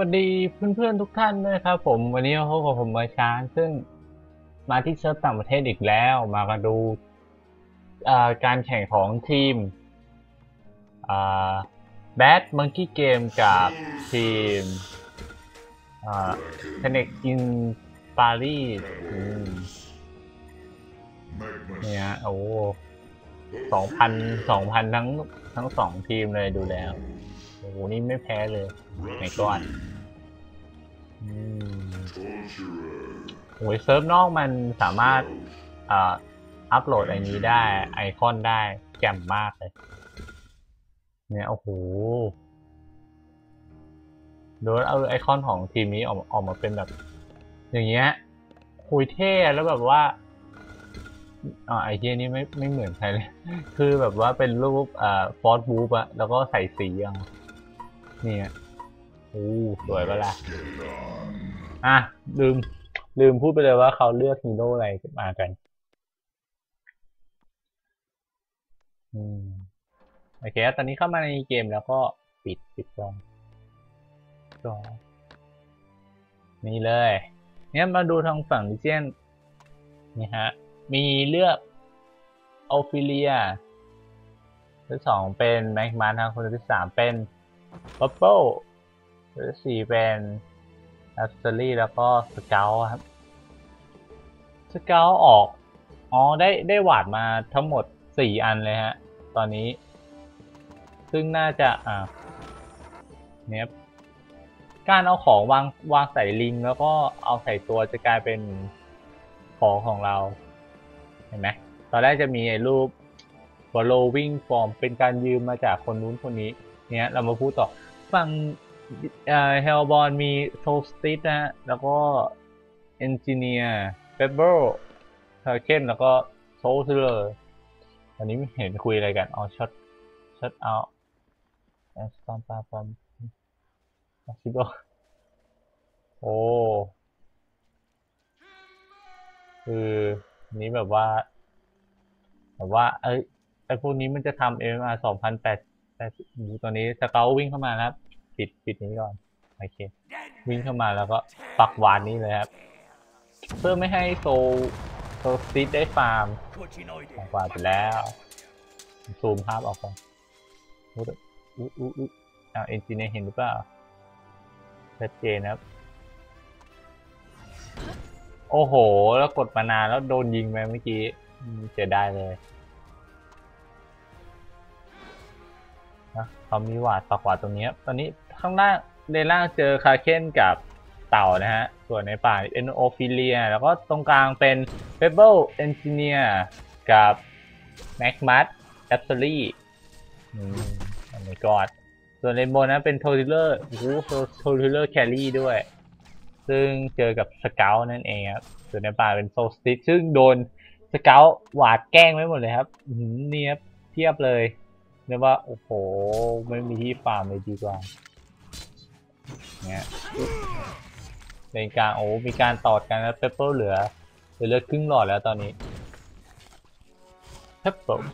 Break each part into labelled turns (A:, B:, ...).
A: วัสดีเพื่อนๆทุกท่านด้วยครับผมวันนี้มาพบกับผมมาช้างซึ่งมาที่เซิร์ฟต่างประเทศอีกแล้วมากันดูการแข่งของทีมแบดมังกี้เกมกับทีมเทเน็กอินปารีสเนี่ยโอ้สองพันสองพันทั้งทั้งสองทีมเลยดูแล้วโอ้โหนี่ไม่แพ้เลยในก่อน โอ้ยเซิร์ฟนอกมันสามารถอ่าอัปโหลดไอ้นี้ได้ ไอคอนได้แจ่มมากเลย เนี่ยโอ้โหโดยเอาไอคอนของทีมนี้ออกออกมาเป็นแบบ อย่างเงี้ยคุยเท่แล้วแบบว่าอไอเทียนี่ไม่ไม่เหมือนใครเลย คือแบบว่าเป็นรูปอ่าฟอสบูปอะแล้วก็ใส่สีอะเนี่ย อู้สวยปะล่ะอะลืม ลืมพูดไปเลยว่าเขาเลือกฮีโร่อะไรมากัน อืมโอเคตอนนี้เข้ามาในเกมแล้วก็ปิดปิดกล้องก็นี่เลย เนี่ยมาดูทางฝั่งดิเจนนี่ฮะ มีเลือกออฟิเลียที่สองเป็นแม็กมาทางคนที่สามเป็นบับเบิล ที่สี่เป็นแอสเซอรี่แล้วก็สเกลครับสเกลออก อ๋อ ได้ได้หวาดมาทั้งหมดสี่อันเลยฮะ ตอนนี้ ซึ่งน่าจะอ่าเนี่ยการเอาของวางวางใส่ลิงแล้วก็เอาใส่ตัวจะกลายเป็นของของเรา เห็นไหมตอนแรกจะมีไอ้รูป following form เป็นการยืมมาจากคนนู้นคนนี้ เนี่ยเรามาพูดต่อ ฟัง เอ่อเฮลบอลมีโซสติสนะฮะ แล้วก็เอนจิเนียร์เปเบอร์เทอร์เคนแล้วก็โซลเลอร์อันนี้ไม่เห็นคุยอะไรกันอ๋อช็อตช็อตเอาแอสตัมปาปัมมาซิโบโอ้คือนี้แบบว่า แบบว่า เอ้ยไอพวกนี้มันจะทำ MMR สองพันแปดแปดตอนนี้สเกลวิ่งเข้ามานะครับ ปิดปิดนี้ก่อนโอเค วิ่งเข้ามาแล้วก็ปักหวานนี้เลยครับ เพื่อไม่ให้โซโซสติดได้ฟาร์มปักหวานไปแล้วซูมภาพออกก่อนอุ๊ยอุ๊ยอุ๊ยอุ๊ยอ้าวเอนจิเนียร์เห็นหรือเปล่าชัดเจนครับ โอ้โห แล้วกดมานานแล้วโดนยิงไปเมื่อกี้เสียดายเลยนะเขามีหวาดปักหวาดตรงนี้ตอนนี้ ข้างล่างในล่างเจอคาเคนกับเต่านะฮะ ส่วนในป่าเป็นโอฟิเลีย แล้วก็ตรงกลางเป็นเ e เบิลเอนจิเนียร์กับแม็กมัสแอปเซอรี่อันนี้กอดส่วนในบนนะเป็นโทริเลอร์โอ้โหโทริเลอร์แครี่ด้วย ซึ่งเจอกับสเกลนั่นเองครับ ส่วนในป่าเป็นโซสติซึ่งโดนสเกลหวาดแกล้งไว้หมดเลยครับอื้อหือนี่ครับเทียบเลยเรียกว่า โอ้โห ไม่มีที่ฟาร์มเลยดีกว่า เนี่ยในกลางโอ้มีการตอดกันแล้วเปเปอร์เหลือเหลือเลือดครึ่งหลอดแล้วตอนนี้เปเปอร์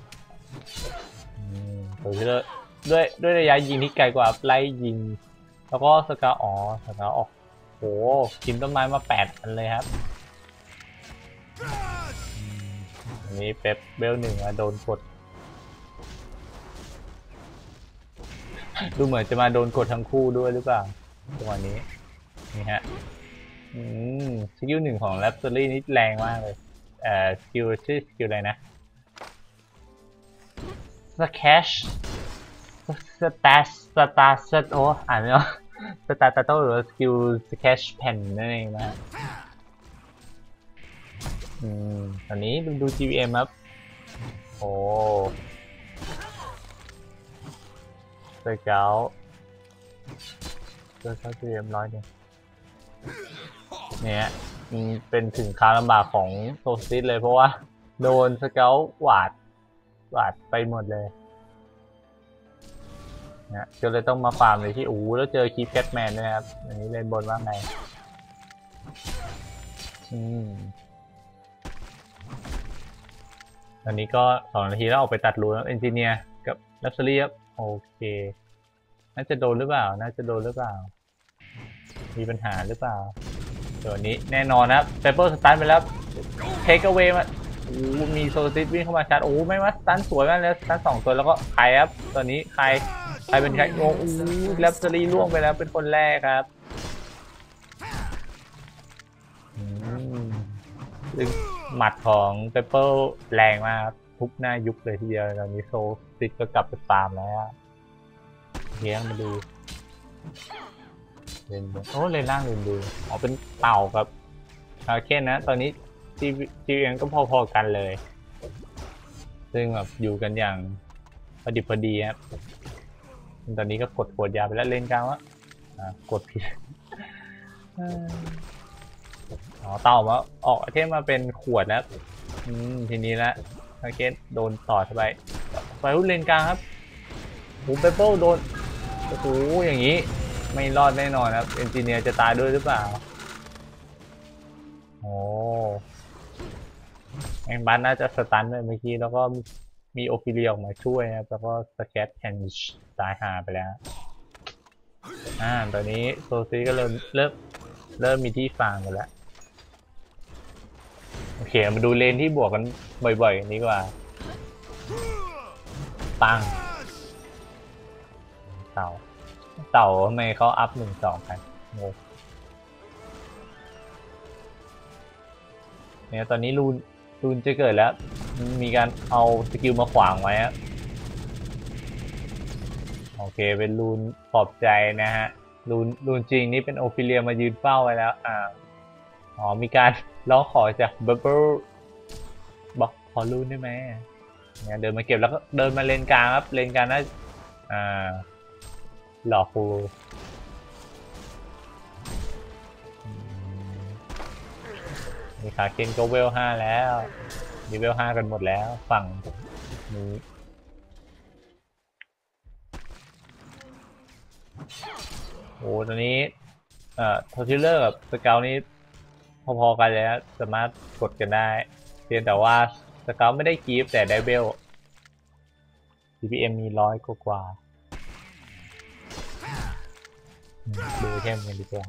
A: ด้วยด้วยด้วยระยะยิงที่ไกลกว่าไล่ยิง แล้วก็สกาอ๋อสกาออกโหกินต้นไม้มาแปดอันเลยครับอันนี้เป๊ปเบลหนึ่งอะโดนกดดูเหมือนจะมาโดนกดทั้งคู่ด้วยหรือเปล่า จังหวะนี้ นี่ฮะ อืม สกิลหนึ่งของแรปเตอรี่นี่แรงมากเลย เอ่อ สกิลชื่อสกิลอะไรนะ สแคชสตาสสตาสโออ่านไม่ออกสตาร์ตโตหรือสกิลสแคชแผ่นนั่นเองนะอืม ตอนนี้ดูดู GVM ครับ โอ้เซอร์เกล เซอร์เกล GVM ร้อยเดียเนี่ยอืมเป็นถึงคาลำบากของโซซิสเลยเพราะว่า โดนสเกลหวาดหวาดไปหมดเลยนะก็เลยต้องมาฟาร์มเลยที่อูแล้วเจอคีฟแคทแมนด้วยนะครับ อันนี้เล่นบนว่าไง อืมอันนี้ก็สองนาทีแล้วออกไปตัดรูแล้วเอนจิเนียร์กับลักซ์เรียบโอเค น่าจะโดนหรือเปล่า น่าจะโดนหรือเปล่า มีปัญหาหรือเปล่าตัวนี้แน่นอนนะครับเปเปอร์สตันไปแล้วเทคเอาเวมาโอ้มีโซซิสวิ่งเข้ามาชาร์จโอ้ไม่ว่าสตันสวยมากเลยสตันสองตัวแล้วก็ใครครับตัวนี้ใครใครเป็นใครโอ้โหแลบสลีล่วงไปแล้วเป็นคนแรกครับอืมซึ่งหมัดของเปเปอร์แรงมากทุบหน้ายุบเลยทีเดียวตอนนี้โซซิสก็กลับไปตามแล้ว เลี้ยงมาดูเลนบนโอ้เลนล่างเลนดูอ๋อเป็นเต่ากับคาเคนนะ ตอนนี้จีจีเอ็นก็พอๆกันเลย ซึ่งแบบอยู่กันอย่างพอดีพอดีครับตอนนี้ก็กดขวดยาไปแล้วเลนกลางวะอ่ากดผิดเอ่ออ๋อเต่ามาออกเทมมาเป็นขวดแล้วอืมทีนี้ละคาเคนโดนต่อเข้าไปไปรุ่นเลนกลางครับโอ้เปเปิลโดน โอ้โหอย่างนี้ไม่รอดแน่นอนครับเอนจิเนียร์จะตายด้วยหรือเปล่าโอ้แองบันน่าจะสตันเลยเมื่อกี้แล้วก็มีโอฟิเลียออกมาช่วยนะครับแล้วก็สแกตแคนตายหาไปแล้วอ่าตอนนี้โซซีก็เริ่มเริ่มเริ่มมีที่ฟาร์มกันแล้วโอเคมาดูเลนที่บวกกันบ่อยๆกันดีกว่าปัง เต่าเต่าทำไมเขาอัพหนึ่งสองกันงงเนี่ยตอนนี้รูนรูนจะเกิดแล้ว มีการเอาสกิลมาขวางไว้อะโอเคเป็นรูนปลอบใจนะฮะรูนรูนจริงนี่เป็นโอฟิเลียมายืนเฝ้าไว้แล้วอ่าอ๋อมีการร้องขอจากเบเบิลบอกขอรูนได้ไหมเนี่ยเดินมาเก็บแล้วก็เดินมาเลนกลางครับเลนกลางน่าอ่า หลอกกูอืมมีขาเคนก็เวลห้าแล้วมีเวลห้ากันหมดแล้วฝั่งนี้โอ้ตอนนี้ เอ่อทอทิลเลอร์กับสเกลนี้พอๆกันเลยนะสามารถกดกันได้ เพียงแต่ว่าสเกลไม่ได้กีฟแต่ได้เวล CPM มีร้อยกว่า ดูเทมกันดีกว่า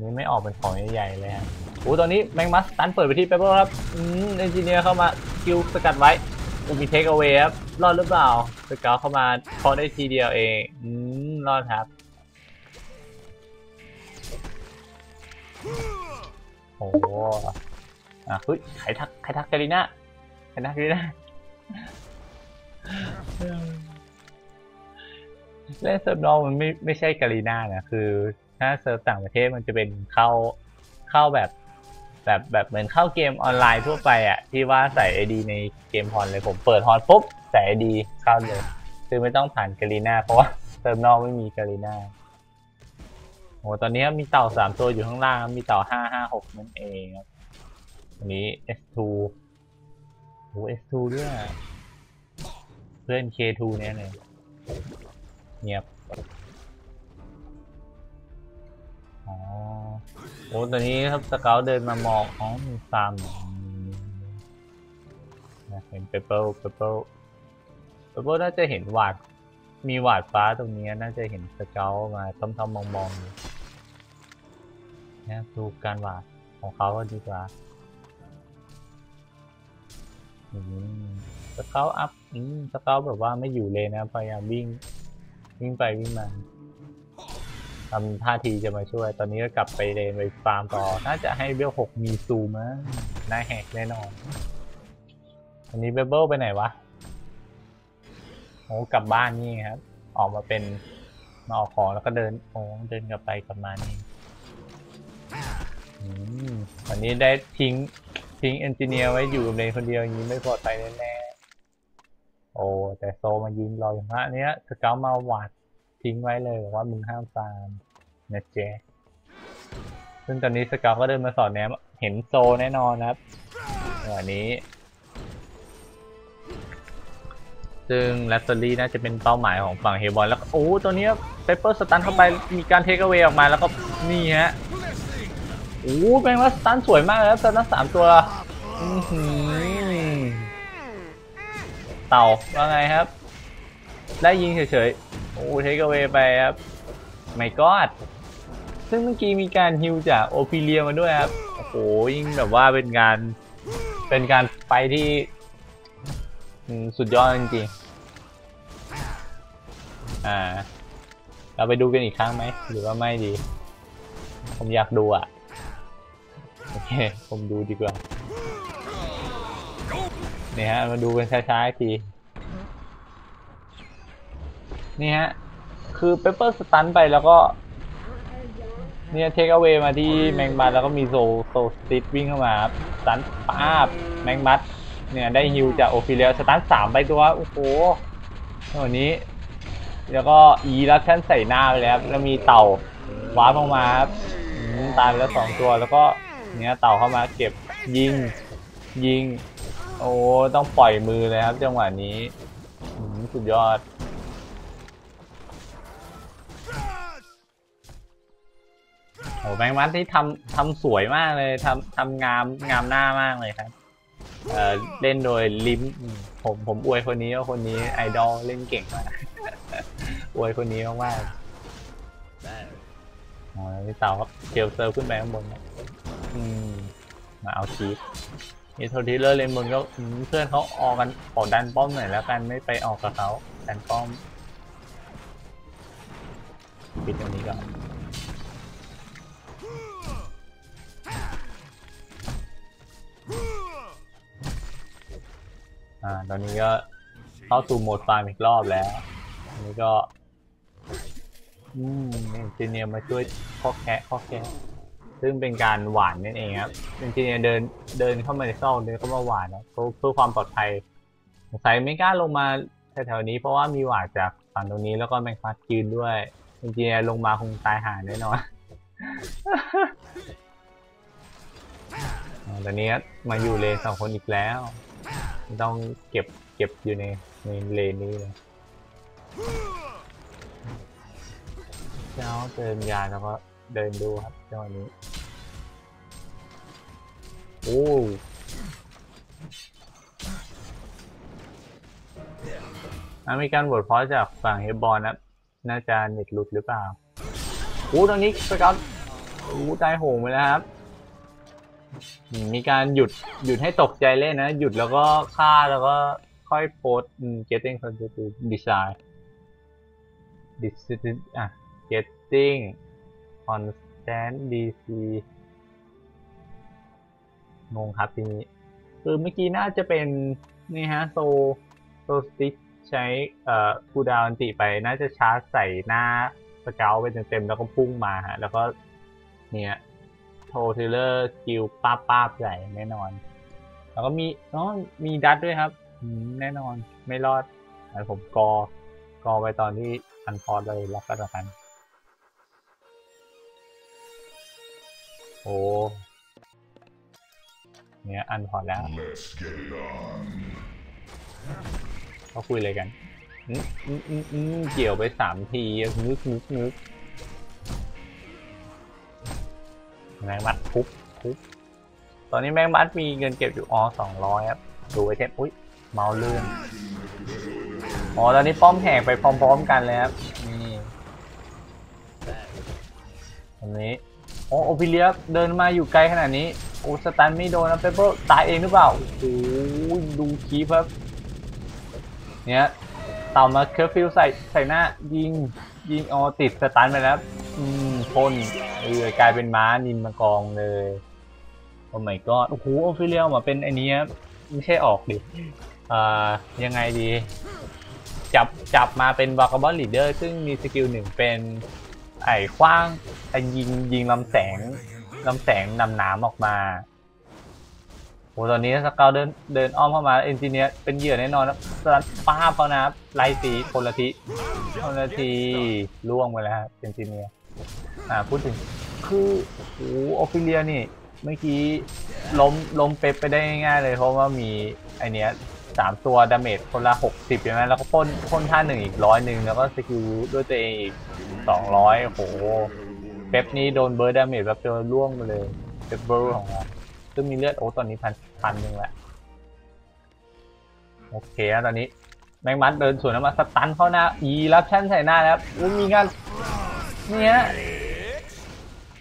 A: นี่ไม่ออกเป็นของใหญ่ๆเลยฮะโอ้ตอนนี้แมงมัสตันเปิดไปที่เปเปอร์ครับอืมเอนจิเนียร์เข้ามาคิวสกัดไว้อูมีเทคเอาไว้ครับ รอดหรือเปล่าสเกลเข้ามาพอได้ทีเดียวเอง อืม รอดครับ โอ้โหอะเฮ้ยใครทักใครทักกาลิน่าใครทักกาลิน่า เล่นเซิร์ฟนอกมันไม่ไม่ใช่กาลีนานะคือ ถ้าเซิร์ฟต่างประเทศมันจะเป็นเข้าเข้าแบบ แบบแบบเหมือนเข้าเกมออนไลน์ทั่วไปอะที่ว่าใส่ไอดีในเกมฮอนเลยผมเปิดฮอนปุ๊บใส่ไอดีเข้าเลยคือไม่ต้องผ่านกาลีนาเพราะว่าเซิร์ฟนอกไม่มีกาลีนาโอ้ตอนนี้มีเต่าสามตัวอยู่ข้างล่าง มีเต่าห้าห้าหกนั่นเองครับอันนี้ S2 โอ้ S2 ด้วยอะเพื่อน K2 เนี่ยเลย เงียบ อ๋อ โอ้ตอนนี้ครับสเกลเดินมามองอ๋อมีฟาร์มเห็นเปเปิลเปเปิลเปเปิลน่าจะเห็นหวาด มีหวาดฟ้าตรงนี้น่าจะเห็นสเกลมาต้มๆมองๆอยู่เนี่ยดูการหวาดของเขาก็ดีกว่าสเกลอัพสเกลแบบว่าไม่อยู่เลยนะ พยายามวิ่ง วิ่งไปวิ่งมาทำท่าทีจะมาช่วย ตอนนี้ก็กลับไปเลนไปฟาร์มต่อ น่าจะให้เบลหกมีซูมะน่าแหกแน่นอน อันนี้เบเบิลไปไหนวะโอ้กลับบ้านนี่ครับ ออกมาเป็นมาออกของแล้วก็เดินโอ้เดินกลับไปกลับมานี่อืมวันนี้ได้ทิ้งทิ้งเอนจิเนียร์ไว้อยู่กับเลนคนเดียวอย่างนี้ไม่ปลอดภัยแน่ โอ้แต่โซมายืนรออย่างเนี้ยสเกลมาหวาดทิ้งไว้เลยบอกว่ามึงห้ามฟาร์มนะเจซึ่งตอนนี้สเกลก็เดินมาสอนแนมเห็นโซแน่นอนครับวันนี้ ซึ่งแรปเตอรี่น่าจะเป็นเป้าหมายของฝั่งเฮบอลแล้วโอ้ตัวนี้เปเปอร์สตันเข้าไปมีการเทคเอาไว้ออกมาแล้วก็นี่ฮะโอ้แปลว่าสตันสวยมากแล้วสตันสามตัวอื้อหือ เต่าว่าไงครับ ได้ยิงเฉยๆ โอ้เทคเอาไว้ไปครับไม่กอดซึ่งเมื่อกี้มีการฮิวจากโอพิเลียมาด้วยครับโอ้โหยิ่งแบบว่าเป็นการเป็นการไปที่สุดยอดจริงๆอ่า เราไปดูกันอีกครั้งไหม หรือว่าไม่ดี ผมอยากดูอะ โอเค ผมดูดีกว่า นี่ฮะ มาดูกันช้าๆอีกที นี่ฮะ คือเปเปอร์สตันไปแล้วก็ เนี่ยเทคเอา a y มาที่แมงบัดแล้วก็มีโซโซสติดวิ่งเข้ามาครับสตันป้าบแมงบัด เนี่ยได้ฮิวจากโอฟิเลียสตันสามไปตัว โอ้โหตัวนี้ แล้วก็อีรับชั้นใส่หน้าไปแล้วแล้วมีเต่าว้าร์ปออกมาครับตายไปแล้วสองตัวแล้วก็เนี่ยเต่าเข้ามาเก็บยิงยิง โอ้ต้องปล่อยมือเลยครับจังหวะนี้สุดยอด โอ้แบงมัดที่ทำทำสวยมากเลยทำทำงามงามหน้ามากเลยครับเอ่อเล่นโดยลิมผมผมอวยคนนี้ว่าคนนี้ไอดอลเล่นเก่งมากอวยคนนี้มากๆอ๋อพี่เต๋าครับเกลเซิร์ขึ้นไปข้างบนนะอืมมาเอาชีฟ นี่โททีเลอร์เลนบนก็เพื่อนเขาออกกันขอดันป้อมหน่อยแล้วกันไม่ไปออกกับเขาดันป้อมปิดตรงนี้ก่อนอ่าตอนนี้ก็เข้าสู่โหมดฟาร์มอีกรอบแล้วอันนี้ก็ อืมเอนจิเนียร์มาช่วยข้อแคะข้อแคะ ซึ่งเป็นการหวานนั่นเองครับเอนจิเนียร์เดินเดินเข้ามาในซอกเดินเข้ามาหวานนะเพื่อเพื่อความปลอดภัยสงสัยไม่กล้าลงมาแถวๆนี้เพราะว่ามีหวานจากฝั่งตรงนี้แล้วก็แมงฟัดยืนด้วยเอนจิเนียร์ลงมาคงตายหาแน่นอนตอนนี้มาอยู่เลนสองคนอีกแล้ว ต้องเก็บเก็บอยู่ในในเลนนี้เลยเจ้าเดินยาแล้วก็ เดินดูครับจังหวะนี้ โอ้อะมีการบทเพราะจากฝั่งเฮบอลนะน่าจะเน็ตหลุดหรือเปล่าโอ้ตอนนี้สกัดโอ้ตายโหงไปแล้วครับ มีการหยุดหยุดให้ตกใจเล่นนะ หยุดแล้วก็ฆ่าแล้วก็ค่อยโพสต์อืม getting constitute design design อะ getting constant dc ง อนแตนดีซีงงครับทีนี้ คือเมื่อกี้น่าจะเป็นนี่ฮะโซโซสติกใช้เอ่อคูดาวอันติไป น่าจะชาร์จใส่หน้าสเกลไปเต็มๆแล้วก็พุ่งมาฮะ แล้วก็เนี่ยโทเทเลอร์สกิลป้าป้าใหญ่แน่นอน แล้วก็มีอ๋อมีดัตด้วยครับแน่นอนไม่รอดแต่ผมกอกอไปตอนที่อันพอร์ตเลยแล้วก็แล้วกัน โอ้เนี่ยอันพอร์ตแล้ว
B: Let's get it on.
A: เขาคุยอะไรกันอืมอืมอืมอืมเกี่ยวไปสามทีนึกนึกนึกแมงมัดทุบทุบตอนนี้แมงมัดมีเงินเก็บอยู่อ๋อสองร้อยครับดูไอเทมอุ้ยเมาเลื่อนอ๋อตอนนี้ป้อมแหกไปพร้อม ๆ กันเลยครับนี่ตรงนี้ โอ้โอพิเลียเดินมาอยู่ไกลขนาดนี้ โอ้สตันไม่โดนนะเปเปอร์ตายเองหรือเปล่า โอ้โหดูคีฟครับ เนี่ยเต่ามาเคอร์ฟิวใส่ใส่หน้ายิงยิงอ๋อติดสตันไปแล้ว อืมพ่นเออกลายเป็นม้านินมากองเลยโอ้ my god โอ้โหโอฟิเลียมาเป็นไอ้นี้ครับไม่ใช่ออกดิอ่ายังไงดี จับจับมาเป็นวากาบอลลีเดอร์ซึ่งมีสกิลหนึ่งเป็น ไอ้คว้างไอ้ยิงยิงลำแสงลำแสงนำน้ำออกมาโอ้ตอนนี้สเกลเดินเดินอ้อมเข้ามาเอนจิเนียร์เป็นเหยื่อแน่นอนนะสลัดป้าบเขานะครับไล่ตีคนละทีคนละทีล่วงไปแล้วครับเอนจิเนียร์อ่าพูดถึงคือโอ้ออฟิเลียนี่เมื่อกี้ล้มล้มเป๊ปไปได้ง่ายๆเลยเพราะว่ามีไอเนี้ย สามตัวดาเมจคนละหกสิบใช่ไหมแล้วก็พ่นพ่นท่าหนึ่งอีกร้อยหนึ่งแล้วก็สกิลด้วยตัวเองอีกสองร้อยโหเป๊ปนี่โดนเบิร์ดดาเมจแบบเจอล่วงไปเลยเป๊ปเบอร์ของเราซึ่งมีเลือดโอ้ตอนนี้พันพันหนึ่งแหละโอเคนะตอนนี้แมงมัดเดินสวนมาสตันเข้าหน้าอีรับชั่นใส่หน้าแล้วมีงานเนี่ย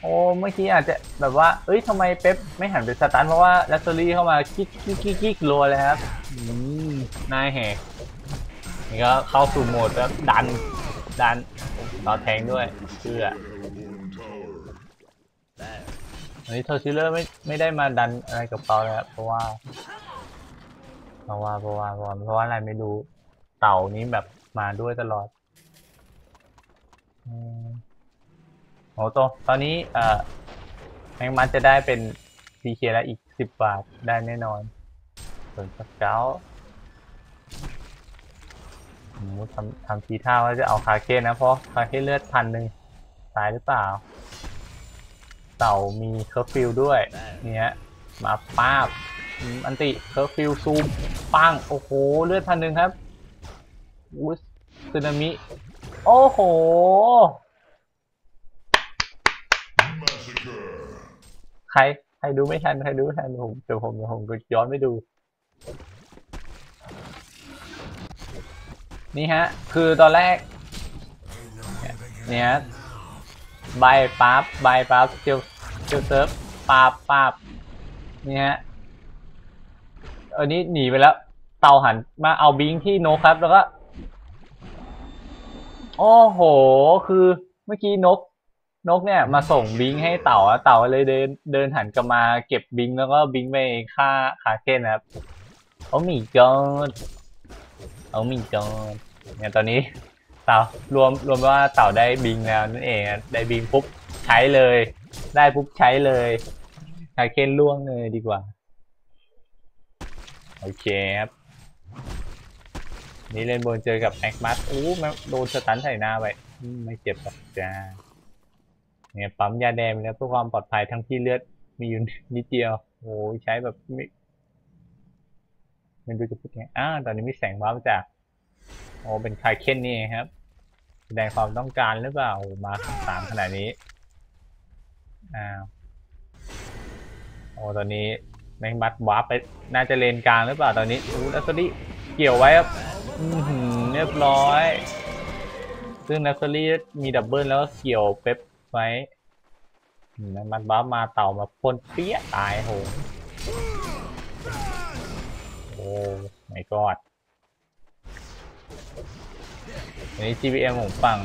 A: โอ้เมื่อกี้อาจจะแบบว่า เอ้ยทำไมเป๊ปไม่หันไปสตันเพราะว่าแลตเตอรี่เข้ามากิ๊กกิ๊กกิ๊กกิ๊กรัวเลยครับอืมนายแหกนี่ก็เข้าสู่โหมดแล้วดัน ดันต่อแทงด้วยเพื่ออันนี้โทชิเลอร์ไม่ไม่ได้มาดันอะไรกับเขาเลยครับเพราะว่าเพราะว่าเพราะว่าเพราะว่าเพราะว่าอะไรไม่รู้เต่านี้แบบมาด้วยตลอดอืม โอ้โตตอนนี้เอ่อแมงมันจะได้เป็น PK แล้วอีกสิบบาทได้แน่นอน ส่วนสเกลโอ้ทำทำทีท่าว่าจะเอาคาเคนนะ เพราะคาเคนเลือดพันหนึ่งตายหรือเปล่า เต่ามีเคอร์ฟิวด้วยเนี่ยมาป้าบอันติเคอร์ฟิวซูมปังโอ้โห เลือดพันหนึ่งครับอุ้ยสึนามิ โอ้โห ใครใครดูไม่ทันใครดูไม่ทันผมเดี๋ยวผมเดี๋ยวผมก็ย้อนไปดู นี่ฮะ คือตอนแรก เนี่ยใบปั๊บใบปั๊บเจียวเจียวเซิร์ฟปั๊บปั๊บนี่ฮะอันนี้หนีไปแล้ว เต่าหันมาเอาบิงที่นกครับแล้วก็โอ้โห คือเมื่อกี้นก นกเนี่ยมาส่งบิงให้เต่าเต่าเลยเดินเดินหันกลับมาเก็บบิงแล้วก็บิงไปฆ่าคาเคนนะครับโอ้มีกอดโอ้มีกอดเนี่ยตอนนี้เต่ารวมรวมว่าเต่าได้บิงแล้วนั่นเองได้บิงปุ๊บใช้เลย ได้ปุ๊บใช้เลยคาเคนล่วงเลยดีกว่าโอเคครับนี่เล่นบนเจอกับแม็กมัสอู้โดนสตันใส่หน้าไปไม่เจ็บหรอกจ้า เนี่ยปั๊มยาแดงแล้วเพื่อความปลอดภัยทั้งที่เลือดมีอยู่นิดเดียวโอ้ยใช้แบบไม่ไม่รู้จะพูดยังไงอ้าวตอนนี้มีแสงว้าวจากโอ้เป็นคายเคนนี่ครับ แสดงความต้องการหรือเปล่าโอ้มาสามขนาดนี้อ้าวโอ้ตอนนี้แมงบัดวาร์ปไปน่าจะเลนกลางหรือเปล่าตอนนี้อู้แล้วตอนนี้เกี่ยวไว้ครับอือหือเรียบร้อย ซึ่งนักเตอรี่มีดับเบิลแล้วเกี่ยวเป๊ป ไว้อืมมันบ้ามาเต่ามาพ่นเปี้ยตายโหโอ้ไม่กอดอันนี้ GPM ของฝั่ง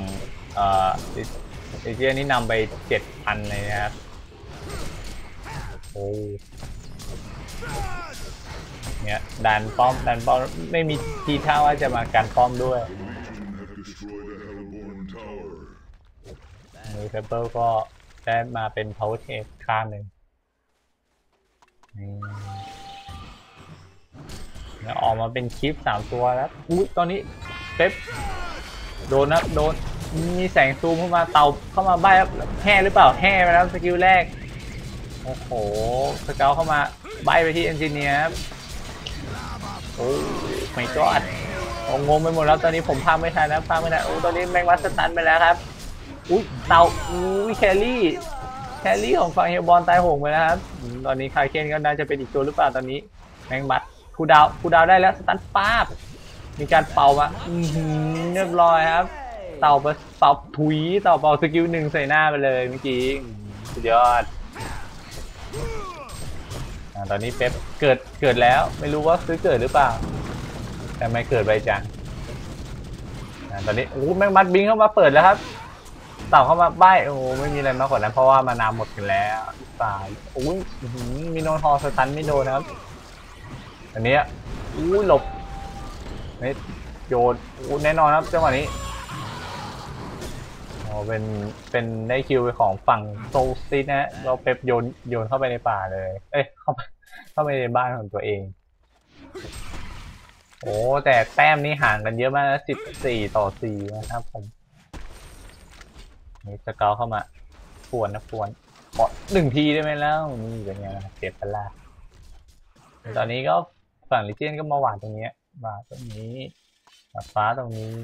A: เอ่อเอเจียนี่นำไปเจ็ดพันเลยนะครับโอ้เนี่ยดันป้อมดันป้อมไม่มีทีท่าว่าจะมาการป้อมด้วย มือเปเปอร์ก็ได้มาเป็น power take ข้างหนึ่งนี่แล้วออกมาเป็นคลิปสามตัวแล้วอุ้ยตอนนี้เป๊ปโดนนะโดน มีแสงซูมเข้ามาเตาเข้ามาใบครับแห่หรือเปล่าแห่ไปแล้วสกิลแรก โอ้โห สเกลเข้ามาใบไปที่เอนจิเนียร์โอ้ไม่กอดโอ้งงไปหมดแล้วตอนนี้ผมพาไม่ทันนะพาไม่ทันโอ้ตอนนี้แมงวัสตันไปแล้วครับ อุ้ยเต่าอุ้ยแครี่แครี่ของฝั่งเฮลบอลตายโหงไปแล้วครับตอนนี้คายเคนก็น่าจะเป็นอีกตัวหรือเปล่าตอนนี้แมงบัดคูดาวคูดาวได้แล้วสตันป้าบมีการเป่ามาอือหือเรียบร้อยครับ เต่าเป่าถุยเต่าเป่าสกิลหนึ่งใส่หน้าไปเลยเมื่อกี้สุดยอดตอนนี้เป๊ปเกิดเกิดแล้วไม่รู้ว่าซื้อเกิดหรือเปล่า แต่ไม่เกิดใบจังตอนนี้โอ้แมงมัดบิงเข้ามาเปิดแล้วครับ ต่าเข้ามาใบโอ้ไม่มีอะไรมากกว่านั้นเพราะว่ามานาหมดกันแล้วตายโอ้ยมีโนทอสตันไม่โดนนะครับอันนี้อู้หลบนี่โยนอู้แน่นอนครับจังหวะนี้โอ้เป็นเป็นได้คิวของฝั่งโซซิตนะฮะเราเป๊ปโยนโยนเข้าไปในป่าเลย เอ้ยเข้าไปเข้าไปในบ้านของตัวเอง โอ้แต่แต้มนี้ห่างกันเยอะมากนะสิบสี่ต่อสี่นะครับผม นี่สเกลเข้ามาปวนนะปวนขอหนึ่งทีได้ไหมแล้วนี่เป็นไงล่ะเสียพลาตอนนี้ก็ฝั่งลิเจนก็มาหวานตรงเนี้ยหวานตรงนี้หวาดฟ้าตรงนี้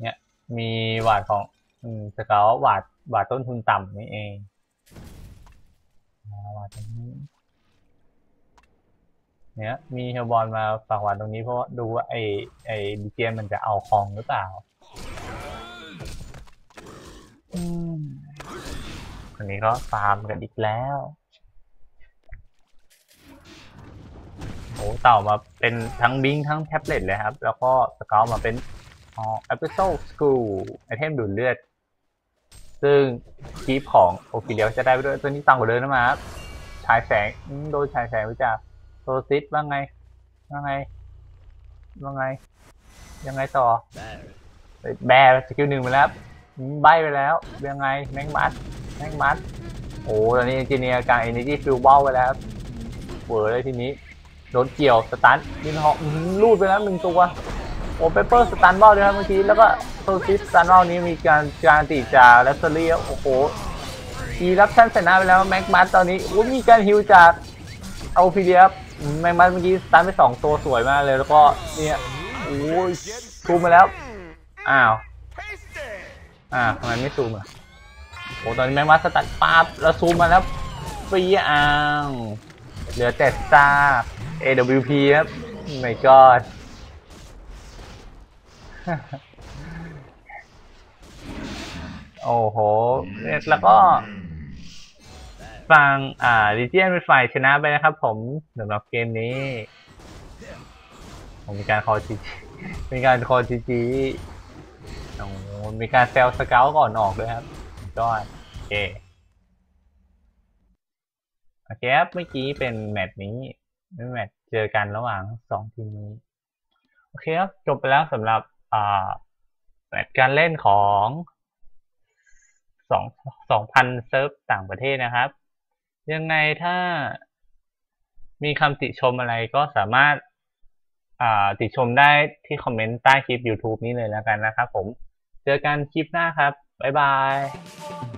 A: เนี่ย มีหวาดของอืมสเกลหวาดหวาดต้นทุนต่ำนี่เองมาหวาดตรงนี้เนี่ยมีเฮลบอลมาฝากหวานตรงนี้เพราะว่าดูว่าไอไอดีเจมันจะเอาคลองหรือเปล่า อืมคนนี้ก็ฟาร์มกันอีกแล้วโอ้เต่ามาเป็นทั้งบิงทั้งแท็บเล็ตเลยครับ แล้วก็สเกลมาเป็นอ๋อ episode school ไอเทมดูดเลือด ซึ่งคีปของโอฟิเลียจะได้ไปด้วยตัวนี้ต่างกว่าเดิมนะมาครับฉายแสงโดนฉายแสงไปจากโซซิสว่าไงว่าไงว่าไง ยังไงต่อแบร์สกิลหนึ่งไปแล้ว ใบไปแล้วยังไงแมงมัดแมงมัดโอ้ตอนนี้เอนจิเนียร์กลางเอเนจีฟิวเบลไปแล้วครับเวอร์เลยทีนี้โดนเกี่ยวสตันดินหอกลูดไปแล้วหนึ่งตัวโอ้เปเปอร์สตันบอลด้วยครับเมื่อกี้แล้วก็โซซิสสตันบอลนี้มีการการตีจากแลสเตอรี่โอ้โหอีรับชั่นชนะไปแล้วแม็กมัดตอนนี้อุ้ยมีการฮิวจากเอาพีเดียครับอืมแม็กมัดเมื่อกี้สตันไปสองตัวสวยมากเลยแล้วก็เนี่ยโอ้ยซูมมาแล้วอ้าว อ่าทำไมไม่ซูมอะโอ้ตอนนี้แม็กมัสสตัดปั๊บแล้วซูมมาแล้วปีอ่างเหลือแต่ซา AWP ครับไม่กอดโอ้โหเนี่ยแล้วก็ฟังอ่าดิเจียนเป็นฝ่ายชนะไปนะครับผมสำหรับเกมนี้ ผมมีการคอจีจีมีการคอจีจี โอ้มีการเซลสเกลก่อนออกด้วยครับก็โอเคโอเคครับเมื่อกี้เป็นแมตช์นี้เป็นแมตช์เจอกันระหว่างสองทีมนี้โอเคครับจบไปแล้วสำหรับอ่าแมตช์การเล่นของสองสองพันเซิร์ฟต่างประเทศนะครับ ยังไงถ้ามีคำติชมอะไรก็สามารถ ติชมได้ที่คอมเมนต์ใต้คลิป YouTube นี้เลยแล้วกันนะครับผม เจอกันคลิปหน้าครับ บ๊ายบาย